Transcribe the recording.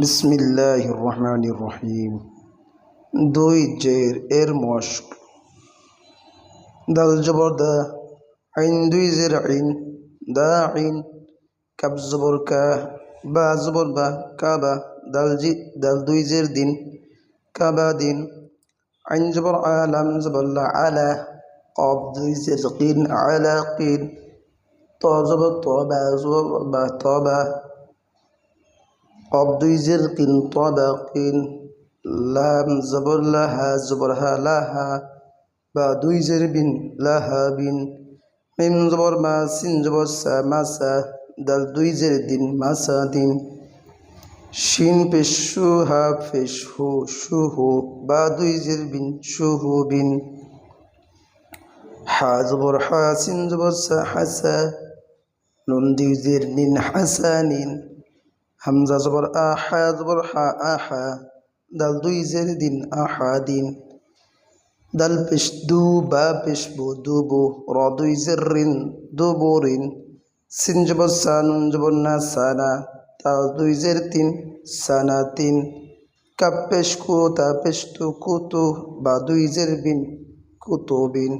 বিসমিল্লাহ রহমান রহিম দুই জের এর মশক দাল জবর দা আইন দুই জের আইন দা আইন কাব জবর কা বা জবর বা কাবা দাল জি দাল দুই জের দিন কাবা দিন আইন জবর আলাম জবর লা আলা قاب দুই জের কিন আলা কিন ত জবর অব্দুই জিরকিন কিন তিন জবর লাহা, জবর হা লাহা, বা দুই জের বিন লাহা বিন, মিম জবর মা, সিন জবর সা মাসা দাল দুই জের দিন মাসা দিন। শিন পেশু হা পেশ হু সু হু, বা দুই জের বিন সু হু বিন। হা জবর হা, সিন জবর সা হাসা নুন দুই জের নিন হাসা নিন। হামজা জবর আহা জবর হা আহা দাল দুই জের দিন আহা দিন। দাল পেশ দু, বা পেশ বু দুবু র দুই জের রিন দুবু রিন সিন জবর সা, নুন না সানা তা দুই জের তিন সানা তিন। কাপ পেশ কু, তা পেশ তু কুতু বা দুই জের বিন কুতু বিন।